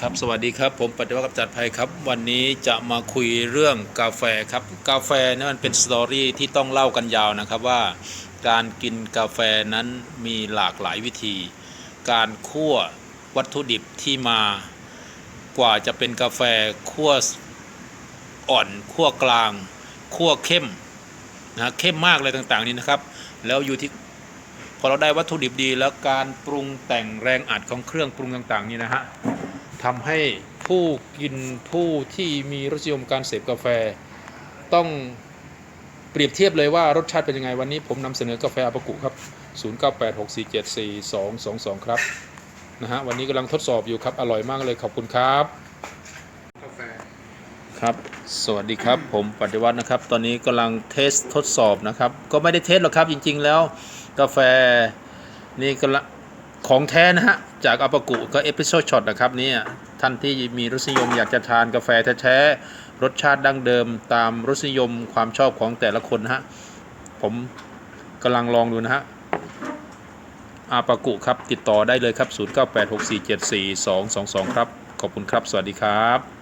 ครับสวัสดีครับผมปฏิวัติกับจัดภัยครับ วันนี้จะมาคุยเรื่องกาแฟครับกาแฟนี่มันเป็นสตอรี่ที่ต้องเล่ากันยาวนะครับว่า การกินกาแฟนั้นมีหลากหลายวิธี การคั่ววัตถุดิบที่มากว่าจะเป็นกาแฟคั่วอ่อนคั่วกลางคั่วเข้มนะเข้มมากเลยต่างๆนี่นะครับ แล้วอยู่ที่พอเราได้วัตถุดิบดี แล้วการปรุงแต่งแรงอัดของเครื่องปรุงต่างๆ นี่นะฮะ ทำให้ผู้กินผู้ที่มีรสนิยมการเสพกาแฟ ต้องเปรียบเทียบเลยว่ารสชาติเป็นยังไงวันนี้ผมนำเสนอกาแฟอาปากุครับ 0986474222 ครับนะฮะวันนี้กำลังทดสอบอยู่ครับอร่อยมากเลยขอบคุณครับกาแฟครับสวัสดีครับผมปฏิวัตินะครับ ตอนนี้กำลังเทสทดสอบนะครับ ก็ไม่ได้เทสหรอกครับจริง ๆ แล้ว กาแฟนี่กำลัง ของแท้นะฮะ จากอาปกุก็เอพิโซดช็อตนะครับเนี่ยท่านที่มีรสนิยมอยากจะทานกาแฟแท้ๆ รสชาติดั้งเดิมตามรสนิยมความชอบของแต่ละคนนะฮะ ผมกำลังลองดูนะฮะอาปากุครับ ติดต่อได้เลยครับ 0986474222 ครับ ขอบคุณครับ สวัสดีครับ